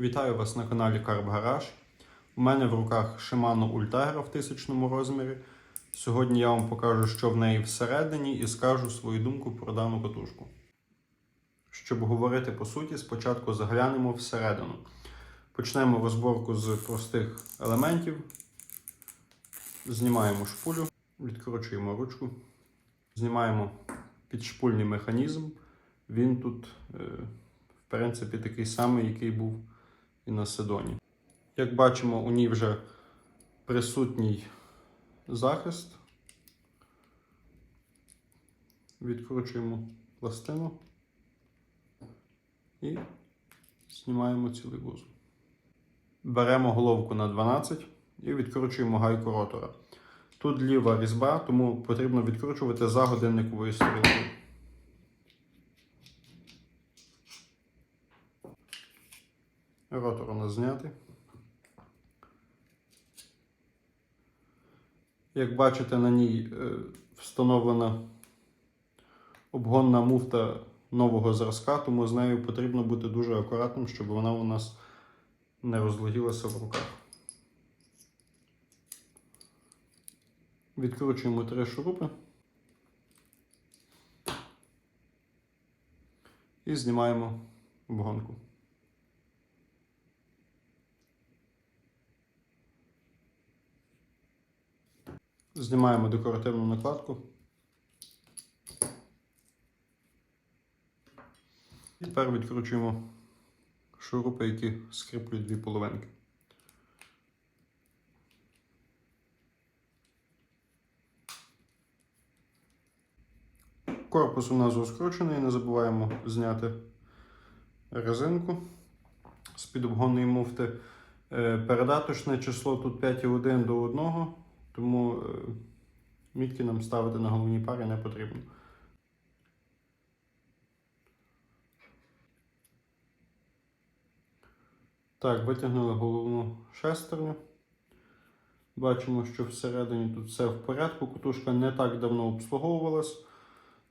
Вітаю вас на каналі Garage. У мене в руках Shimano Ultegra в тисячному розмірі. Сьогодні я вам покажу, що в неї всередині, і скажу свою думку про дану катушку. Щоб говорити по суті, спочатку заглянемо всередину. Почнемо розборку з простих елементів. Знімаємо шпулю, відкручуємо ручку, знімаємо підшпульний механізм. Він тут, е, в принципі, такий самий, який був і на седоні. Як бачимо, у ній вже присутній захист. Відкручуємо пластину і знімаємо цілий вузол. Беремо головку на 12 і відкручуємо гайку ротора. Тут ліва різьба, тому потрібно відкручувати за годинниковою стрілкою. Ротор у нас знятий. Як бачите, на ній е, встановлена обгонна муфта нового зразка, тому з нею потрібно бути дуже акуратним, щоб вона у нас не розлетілася в руках. Відкручуємо три шурупи і знімаємо обгонку. Знімаємо декоративну накладку. І тепер відкручуємо шурупи, які скріплюють дві половинки. Корпус у нас розкручений, не забуваємо зняти резинку з-під обгонної муфти. Е, Передаточне число тут 5,1 до 1, тому е, мітки нам ставити на головній парі не потрібно. Так, витягнули головну шестерню. Бачимо, що всередині тут все в порядку. Кутушка не так давно обслуговувалась,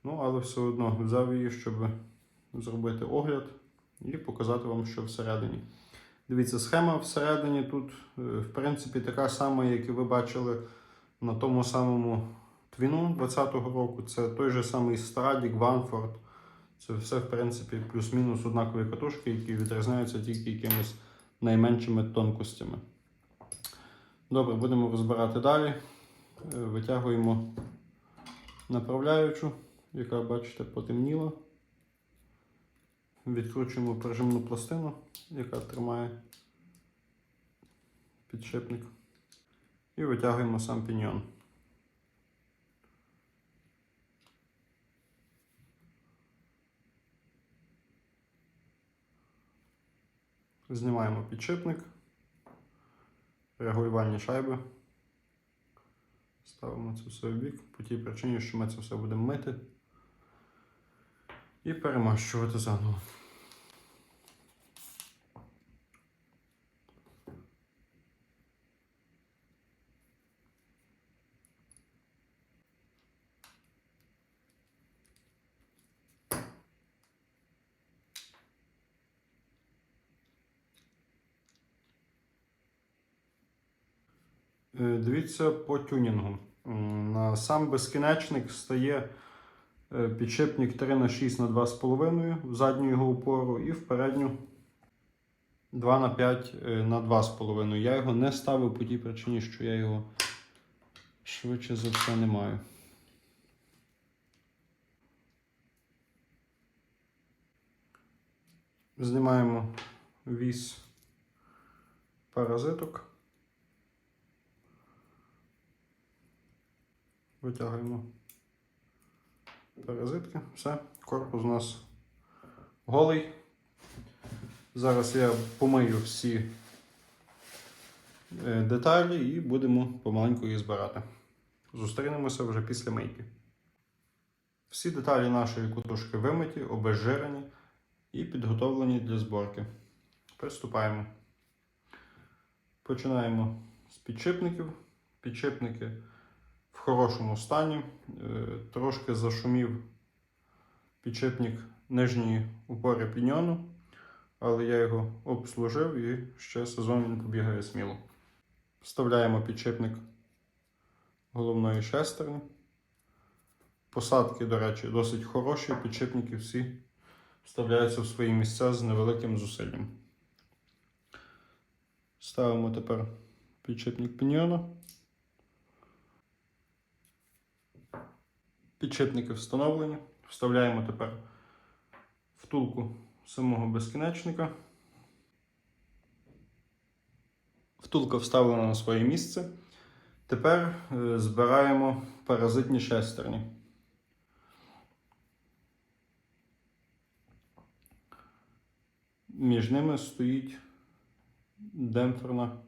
ну, але все одно взяв її, щоб зробити огляд і показати вам, що всередині. Дивіться, схема всередині тут, е, в принципі, така сама, як і ви бачили на тому самому твіну 20-го року. Це той же самий Stradик, Ванфорд. Це все, в принципі, плюс-мінус однакові катушки, які відрізняються тільки якимись найменшими тонкостями. Добре, будемо розбирати далі. Е, Витягуємо направляючу, яка, бачите, потемніла. Відкручуємо прижимну пластину, яка тримає підшипник. І витягуємо сам піньйон. Знімаємо підшипник, регулювальні шайби. Ставимо це все в бік по тій причині, що ми це все будемо мити і перемащувати заново. Дивіться по тюнінгу. Сам безкінечник стає е, підшипник 3 на 6 на 2,5 в задню його опору і в передню 2 на 5 е, на 2,5. Я його не ставив по тій причині, що я його швидше за все не маю. Знімаємо вісь паразиток. Витягуємо паразитки. Все, корпус у нас голий. Зараз я помию всі е, деталі і будемо помаленьку їх збирати. Зустрінемося вже після мийки. Всі деталі нашої кутушки вимиті, обезжирені і підготовлені для зборки. Приступаємо. Починаємо з підшипників. Підшипники хорошому стані. Е, Трошки зашумів підшипник нижньої упори піньйону, але я його обслужив і ще сезон він побігає сміло. Вставляємо підшипник головної шестерні. Посадки, до речі, досить хороші, підшипники всі вставляються в свої місця з невеликим зусиллям. Ставимо тепер підшипник піньйона. Підшипники встановлені. Вставляємо тепер втулку самого безкінечника. Втулка вставлена на своє місце. Тепер е, збираємо паразитні шестерні. Між ними стоїть демпферна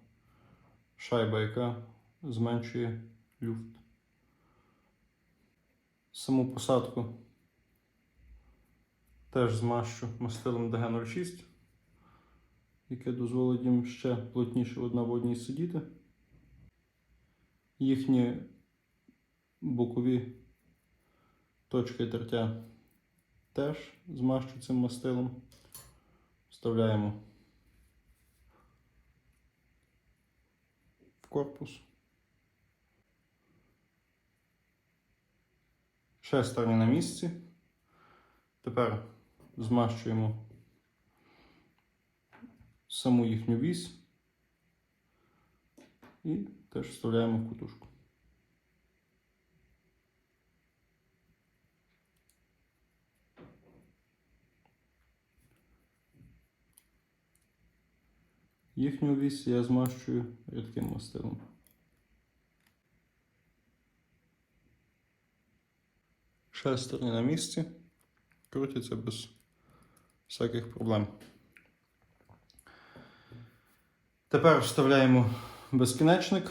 шайба, яка зменшує люфт. Саму посадку теж змащу мастилом DG06, яке дозволить їм ще плотніше одна в одній сидіти. Їхні бокові точки тертя теж змащу цим мастилом. Вставляємо в корпус. Шестерні на місці. Тепер змащуємо саму їхню вісь і теж вставляємо в кутушку. Їхню вісь я змащую рідким мастилом. Шестерні на місці. Крутяться без всяких проблем. Тепер вставляємо безкінечник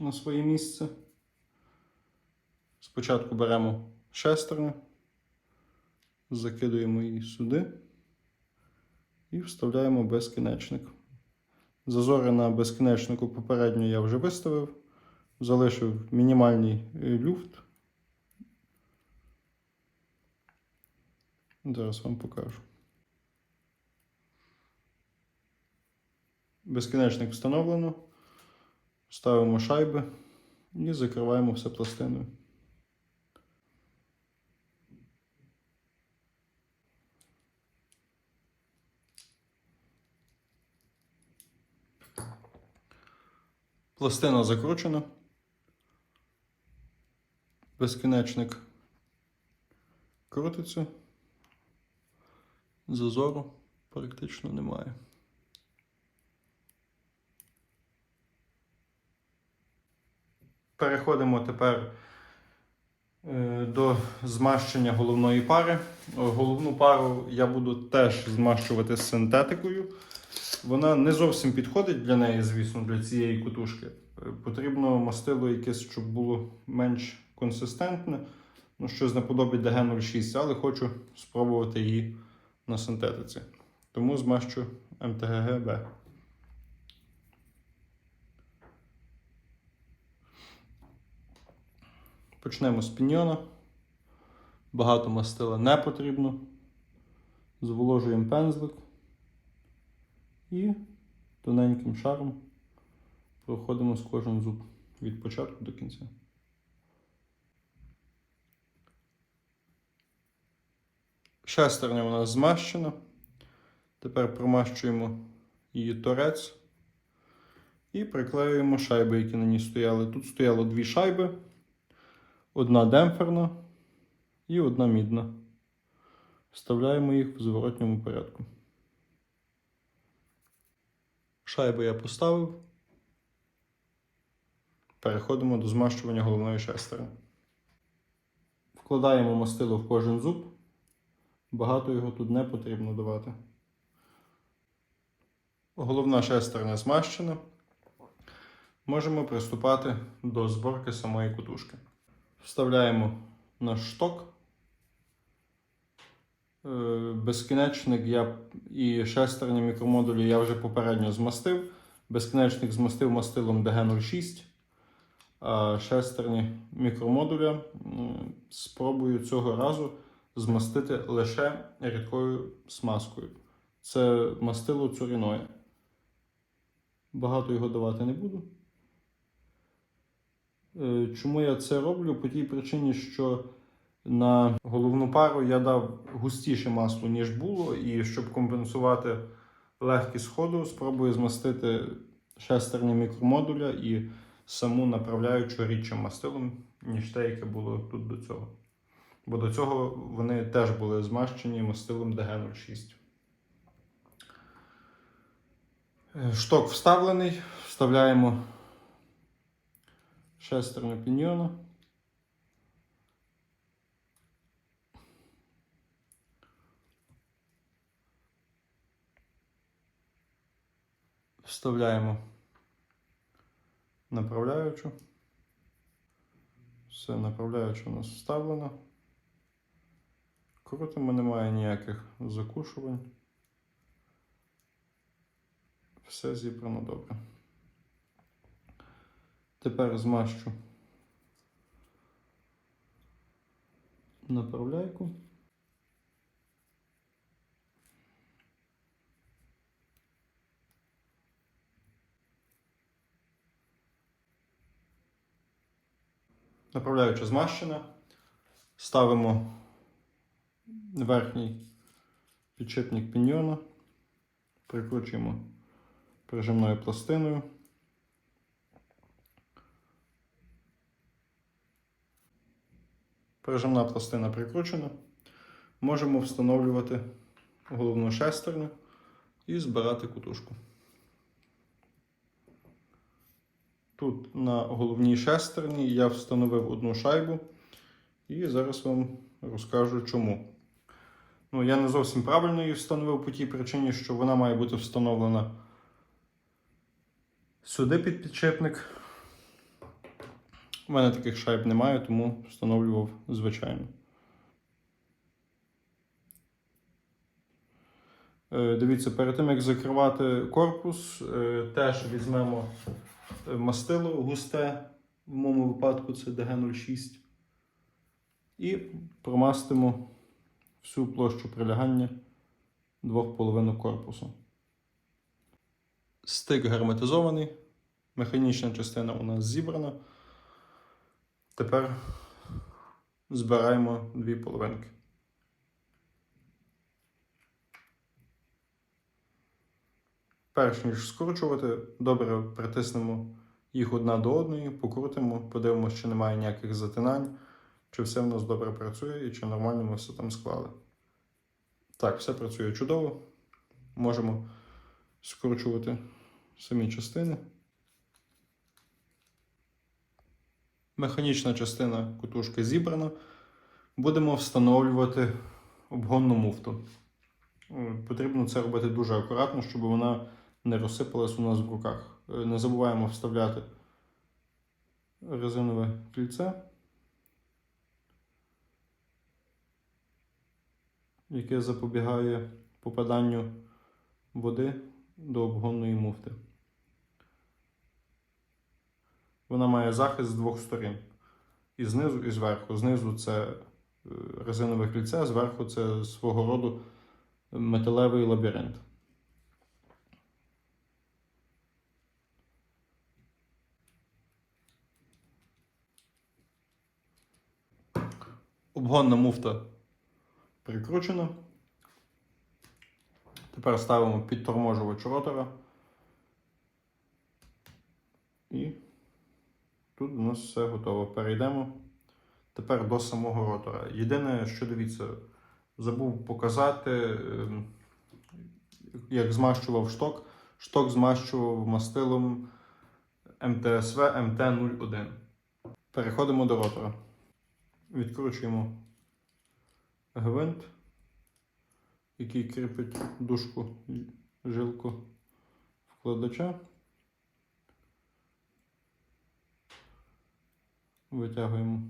на своє місце. Спочатку беремо шестерню, закидуємо її сюди і вставляємо безкінечник. Зазори на безкінечнику попередньо я вже виставив, залишив мінімальний люфт. Зараз вам покажу. Безкінечник встановлено. Ставимо шайби і закриваємо все пластиною. Пластина закручена. Безкінечник крутиться. Зазору практично немає. Переходимо тепер е, до змащення головної пари. Головну пару я буду теж змащувати з синтетикою. Вона не зовсім підходить для неї, звісно, для цієї кутушки. Е, Потрібно мастило якесь, щоб було менш консистентне, ну, щось наподобі DG06, але хочу спробувати її на синтетиці. Тому змащу МТГГБ. Почнемо з піньйона. Багато мастила не потрібно. Зволожуємо пензлик і тоненьким шаром проходимо з кожен зуб від початку до кінця. Шестерня у нас змащена. Тепер промащуємо її торець і приклеюємо шайби, які на ній стояли. Тут стояло дві шайби, одна демпферна і одна мідна. Вставляємо їх в зворотньому порядку. Шайби я поставив. Переходимо до змащування головної шестери. Вкладаємо мастило в кожен зуб. Багато його тут не потрібно давати. Головна шестерня змащена. Можемо приступати до зборки самої кутушки. Вставляємо наш шток. Е, Безкінечник я і шестерні мікромодулі я вже попередньо змастив. Безкінечник змастив мастилом DG06. А шестерні мікромодуля спробую цього разу змастити лише рідкою смазкою. Це мастило цуріноє. Багато його давати не буду. Е, Чому я це роблю? По тій причині, що на головну пару я дав густіше масло, ніж було, і щоб компенсувати легкість ходу, спробую змастити шестерні мікромодуля і саму направляючу рідчим мастилом, ніж те, яке було тут до цього. Бо до цього вони теж були змащені мастилом DG06. Е, Шток вставлений, вставляємо шестерню піньйона. Вставляємо направляючу. Все, направляюча у нас вставлена. Крутимо, немає ніяких закушувань. Все зібрано добре. Тепер змащу направляйку. Направляюча змащена. Ставимо верхній підшипник піньйона, прикручуємо прижимною пластиною. Прижимна пластина прикручена. Можемо встановлювати головну шестерню і збирати кутушку. Тут на головній шестерні я встановив одну шайбу і зараз вам розкажу чому. Ну, я не зовсім правильно її встановив по тій причині, що вона має бути встановлена сюди під підшипник. У мене таких шайб немає, тому встановлював звичайно. Е, Дивіться, перед тим як закривати корпус, е, теж візьмемо е, мастило густе, в моєму випадку це DG06. І промастимо всю площу прилягання двох половинок корпусу. Стик герметизований, механічна частина у нас зібрана. Тепер збираємо дві половинки. Перш ніж скручувати, добре притиснемо їх одна до одної, покрутимо, подивимося, чи немає ніяких затинань, чи все в нас добре працює і чи нормально ми все там склали. Так, все працює чудово. Можемо скручувати самі частини. Механічна частина кутушки зібрана. Будемо встановлювати обгонну муфту. Е, Потрібно це робити дуже акуратно, щоб вона не розсипалась у нас в руках. Е, Не забуваємо вставляти резинове кільце, яке запобігає попаданню води до обгонної муфти. Вона має захист з двох сторін. І знизу, і зверху. Знизу це е, резинове кільце, зверху це свого роду металевий лабіринт. Обгонна муфта прикручена. Тепер ставимо підторможувач ротора. І тут у нас все готово. Перейдемо тепер до самого ротора. Єдине, що дивіться, забув показати, ем, як змащував шток. Шток змащував мастилом МТСВ МТ-01. Переходимо до ротора. Відкручуємо гвинт, який кріпить дужку жилку вкладача. Витягуємо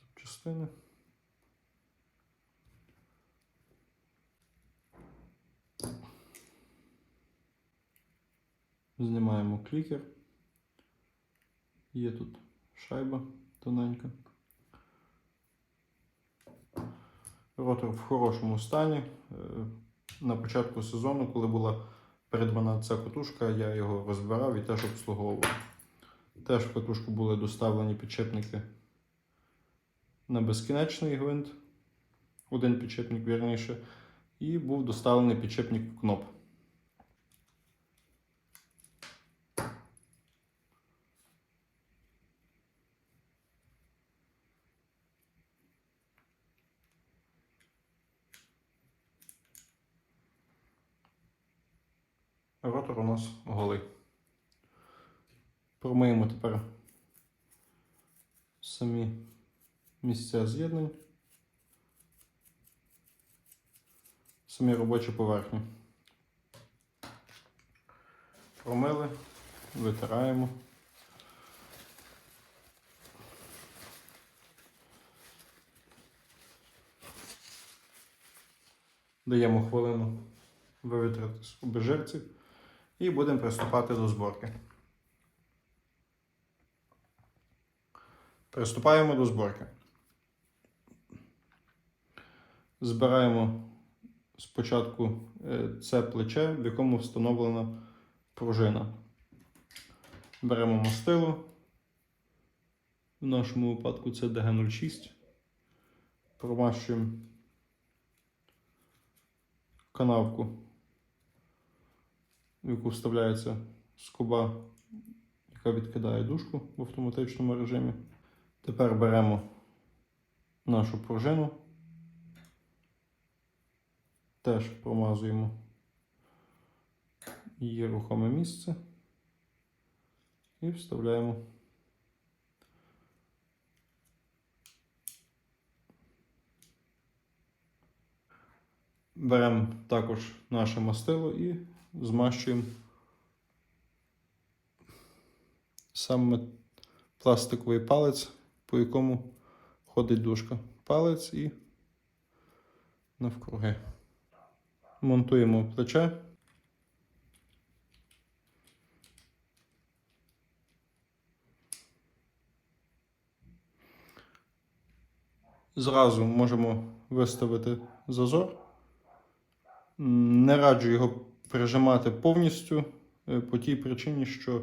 запчастини. Знімаємо клікер. Є тут шайба тоненька. Ротор в хорошому стані. Е, На початку сезону, коли була придбана ця катушка, я його розбирав і теж обслуговував. Теж в катушку були доставлені підчепники на безкінечний гвинт, один підчепник вірніше, і був доставлений підчепник в кноп. Ротор у нас голий. Промиємо тепер самі місця з'єднань, самі робочі поверхні. Промили, витираємо. Даємо хвилину вивітритись у безжирці і будемо приступати до зборки. Приступаємо до зборки. Збираємо спочатку е, це плече, в якому встановлена пружина. Беремо мастило. В нашому випадку це DG06. Промащуємо канавку, в яку вставляється скоба, яка відкидає дужку в автоматичному режимі. Тепер беремо нашу пружину, теж промазуємо її рухоме місце і вставляємо. Беремо також наше мастило і змащуємо саме пластиковий палець, по якому ходить дужка. Палець і навкруги. Монтуємо плече. Зразу можемо виставити зазор. Не раджу його прижимати повністю е, по тій причині, що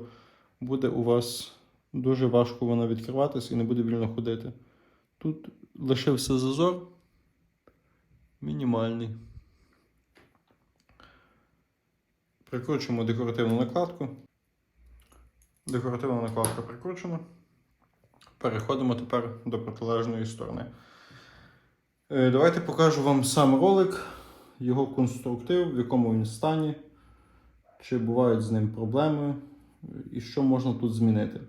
буде у вас дуже важко вона відкриватися і не буде вільно ходити. Тут лишився зазор мінімальний. Прикручуємо декоративну накладку. Декоративна накладка прикручена. Переходимо тепер до протилежної сторони. Е, Давайте покажу вам сам ролик, його конструктив, в якому він стані, чи бувають з ним проблеми, і що можна тут змінити.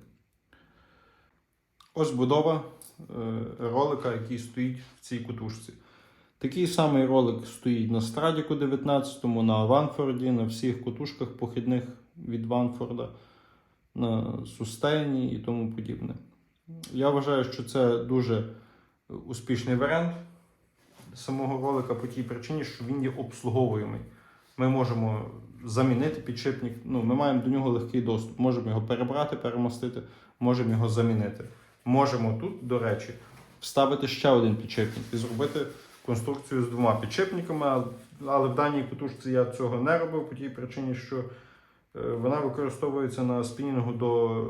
Ось будова е, ролика, який стоїть в цій кутушці. Такий самий ролик стоїть на Страдіку 19, на Ванфорді, на всіх кутушках похідних від Ванфорда, на Сустейні і тому подібне. Я вважаю, що це дуже успішний варіант самого ролика по тій причині, що він є обслуговуємий. Ми можемо замінити підшипник, ну, ми маємо до нього легкий доступ. Можемо його перебрати, перемостити, можемо його замінити. Можемо тут, до речі, вставити ще один підшипник і зробити конструкцію з двома підшипниками, але в даній кутушці я цього не робив по тій причині, що е, вона використовується на спінінгу до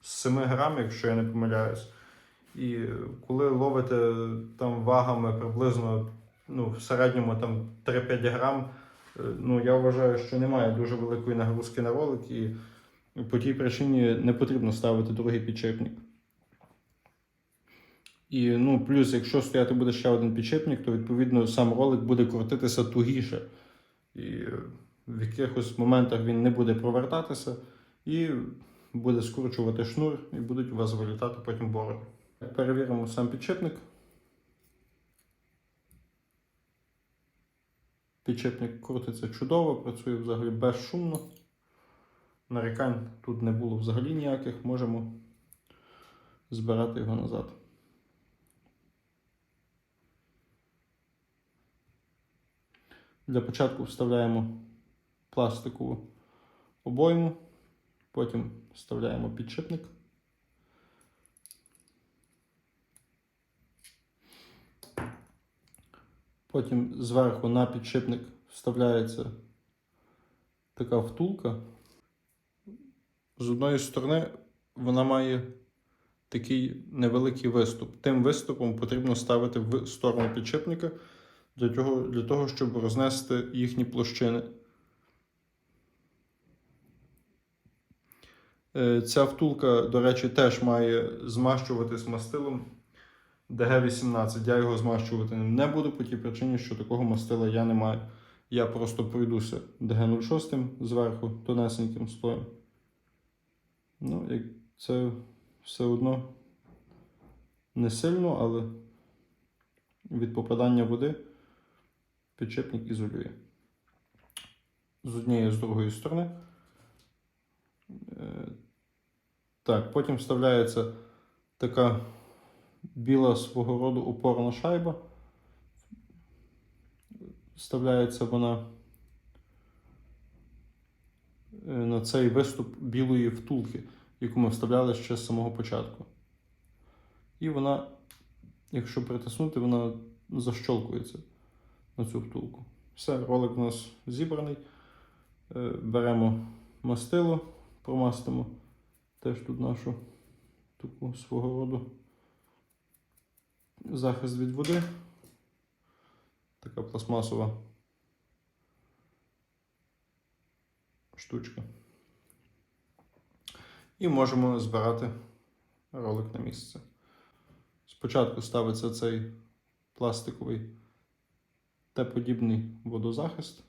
7 грамів, якщо я не помиляюсь. І коли ловите там вагами приблизно ну, в середньому там 3-5 грам, е, ну я вважаю, що немає дуже великої нагрузки на ролик, і по тій причині не потрібно ставити другий підшипник. І ну, плюс, якщо стояти буде ще один підшипник, то відповідно сам ролик буде крутитися тугіше. І в якихось моментах він не буде провертатися і буде скручувати шнур, і будуть у вас вилітати потім борони. Перевіримо сам підшипник. Підшипник крутиться чудово, працює взагалі безшумно. Нарікань тут не було взагалі ніяких, можемо збирати його назад. Для початку вставляємо пластикову обойму, потім вставляємо підшипник. Потім зверху на підшипник вставляється така втулка. З одної сторони вона має такий невеликий виступ. Тим виступом потрібно ставити в сторону підшипника для того, для того щоб рознести їхні площини. Е, Ця втулка, до речі, теж має змащуватись мастилом ДГ-18. Я його змащувати не буду по тій причині, що такого мастила я не маю. Я просто пройдуся ДГ-06 зверху тонесеньким слоєм. Ну, як це все одно не сильно, але від попадання води підшипник ізолює. З однієї з другої сторони. Е, Так, потім вставляється така біла свого роду опорна шайба. Вставляється вона е, на цей виступ білої втулки, яку ми вставляли ще з самого початку. І вона, якщо притиснути, вона защолкується на цю втулку. Все, ролик у нас зібраний. Е, Беремо мастило, промастимо теж тут нашу таку свого роду захист від води. Така пластмасова штучка. І можемо збирати ролик на місце. Спочатку ставиться цей пластиковий Т-подібний водозахист.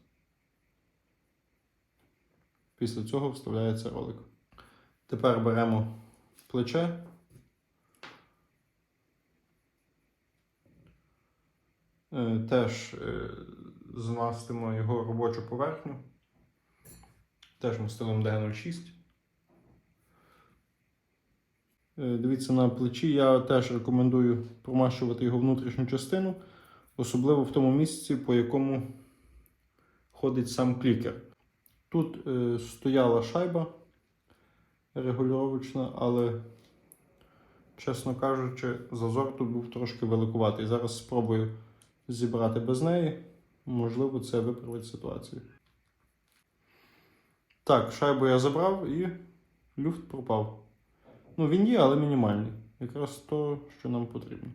Після цього вставляється ролик. Тепер беремо плече. Теж е, змастимо його робочу поверхню. Теж мастилом D06. Е, Дивіться на плечі, я теж рекомендую промащувати його внутрішню частину, особливо в тому місці, по якому ходить сам клікер. Тут е, стояла шайба регулювачна, але, чесно кажучи, зазор тут був трошки великуватий. Зараз спробую зібрати без неї. Можливо, це виправить ситуацію. Так, шайбу я забрав і люфт пропав. Ну, він є, але мінімальний. Якраз то, що нам потрібно.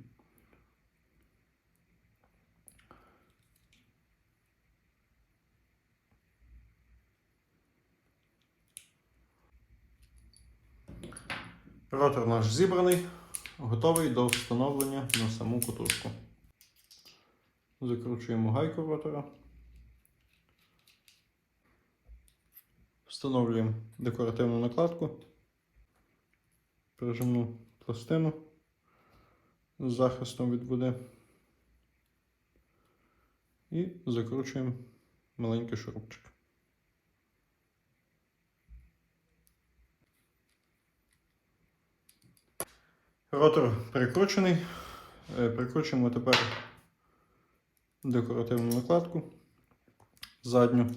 Ротор наш зібраний, готовий до встановлення на саму катушку. Закручуємо гайку ротора. Встановлюємо декоративну накладку, прижимну пластину з захистом від води і закручуємо маленький шурупчик. Ротор прикручений. Е, Прикручуємо тепер декоративну накладку задню.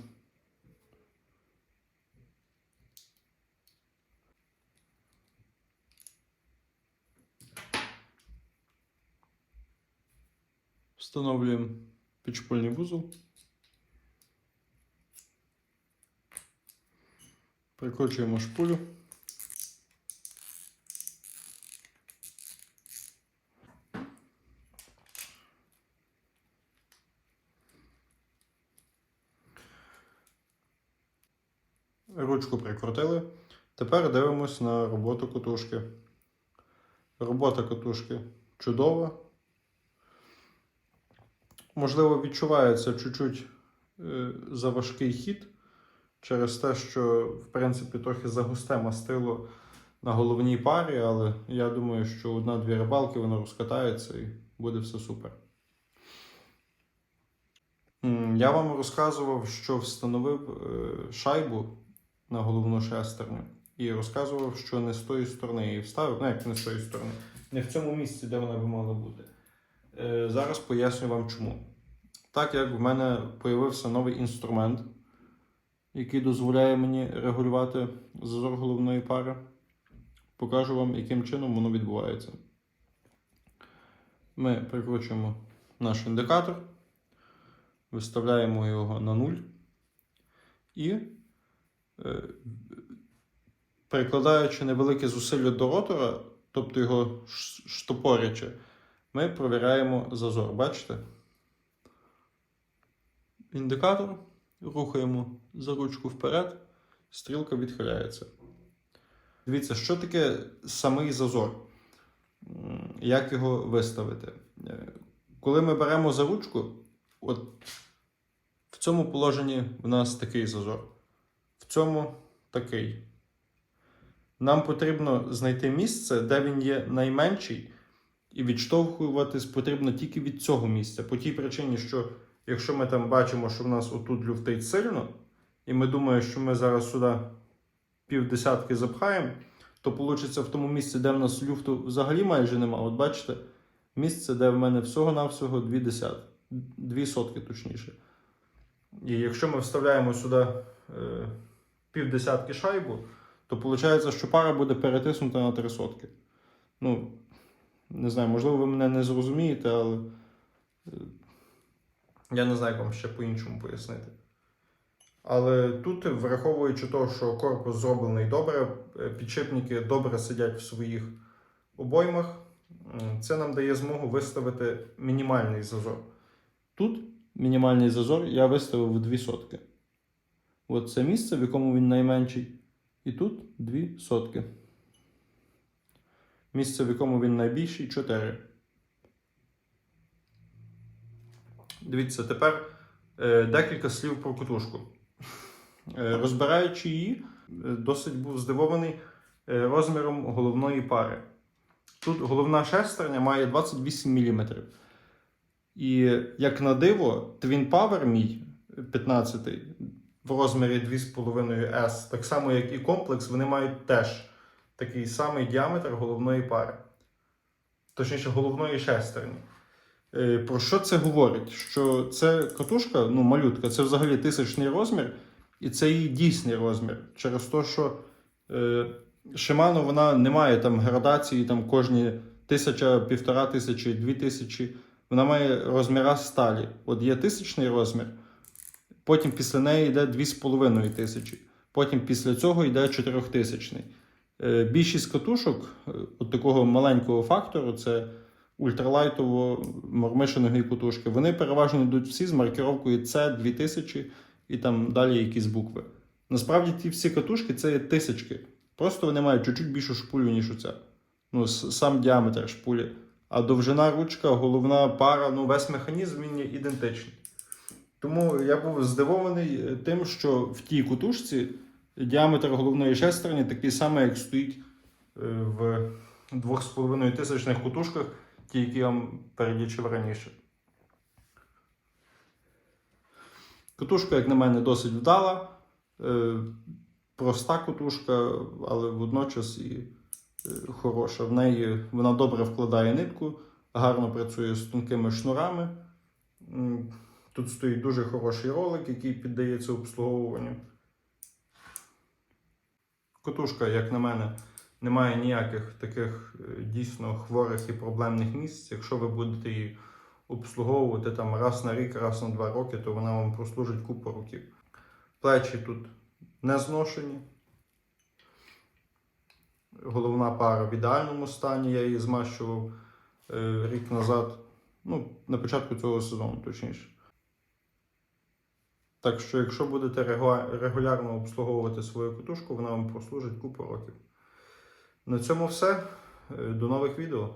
Встановлюємо підшпульний вузол. Прикручуємо шпулю. Ручку прикрутили. Тепер дивимось на роботу катушки. Робота катушки чудова. Можливо, відчувається чуть-чуть е, заважкий хід через те, що, в принципі, трохи загусте мастило на головній парі, але я думаю, що одна-дві рибалки воно розкатається і буде все супер. Я вам розказував, що встановив е, шайбу на головну шестерню. І розказував, що не з тої сторони її вставив. Ну, як не з тої сторони. Не в цьому місці, де вона би мала бути. Е, зараз поясню вам чому. Так як в мене з'явився новий інструмент, який дозволяє мені регулювати зазор головної пари, покажу вам, яким чином воно відбувається. Ми прикручуємо наш індикатор. виставляємо його на 0 і, прикладаючи невелике зусилля до ротора, тобто його штопорячи, ми провіряємо зазор. Бачите? Індикатор рухаємо за ручку вперед, стрілка відхиляється. Дивіться, що таке самий зазор? Як його виставити? Е, Коли ми беремо за ручку, от в цьому положенні в нас такий зазор, в цьому такий. Нам потрібно знайти місце, де він є найменший, і відштовхуватись потрібно тільки від цього місця. По тій причині, що якщо ми там бачимо, що в нас отут люфтить сильно, і ми думаємо, що ми зараз сюди півдесятки запхаємо, то вийде в тому місці, де в нас люфту взагалі майже нема. От бачите, місце, де в мене всього-навсього дві десятки, дві сотки точніше. І якщо ми вставляємо сюди е, півдесятки шайбу, то виходить, що пара буде перетиснута на три сотки. Ну, не знаю, можливо, ви мене не зрозумієте, але е, я не знаю, як вам ще по-іншому пояснити. Але тут, враховуючи те, що корпус зроблений добре, е, підшипники добре сидять в своїх обоймах, це нам дає змогу виставити мінімальний зазор. Тут мінімальний зазор я виставив в 2 сотки. От це місце, в якому він найменший. І тут 2 сотки. Місце, в якому він найбільший 4. Дивіться, тепер е, декілька слів про кутушку. Е, розбираючи її, е, досить був здивований е, розміром головної пари. Тут головна шестерня має 28 мм. І як на диво, Twin Power мій 15 в розмірі 2,5 S, так само як і комплекс, вони мають теж такий самий діаметр головної пари. Точніше, головної шестерні. Е, Про що це говорить? Що це катушка, ну, малютка, це взагалі тисячний розмір, і це її дійсний розмір. Через те, що е, Shimano вона не має там градації там кожні тисяча, півтора тисячі, дві тисячі. Вона має розміра сталі. От є тисячний розмір, потім після неї йде 2,5 тисячі, потім після цього йде 4000. Е, Більшість катушок е, от такого маленького фактору це ультралайтово мормишиної кутушки. Вони переважно йдуть всі з маркировкою C2000 і там далі якісь букви. Насправді ті всі катушки це є тисячки. Просто вони мають чуть-чуть більшу шпулю, ніж оця. Ну, сам діаметр шпулі. А довжина ручка, головна пара, ну весь механізм він є ідентичний. Тому я був здивований е, тим, що в тій кутушці діаметр головної шестерні такий самий, як стоїть е, в 2,5 тисячних кутушках, ті, які я вам перелічив раніше. Кутушка, як на мене, досить вдала. Е, Проста кутушка, але водночас і хороша. В неї вона добре вкладає нитку, гарно працює з тонкими шнурами. Тут стоїть дуже хороший ролик, який піддається обслуговуванню. Катушка, як на мене, не має ніяких таких е, дійсно хворих і проблемних місць. Якщо ви будете її обслуговувати там раз на рік, раз на два роки, то вона вам прослужить купу років. Плечі тут не зношені. Головна пара в ідеальному стані, я її змащував е, рік назад. Ну, на початку цього сезону, точніше. Так що, якщо будете регулярно обслуговувати свою катушку, вона вам прослужить купу років. На цьому все. Е, До нових відео.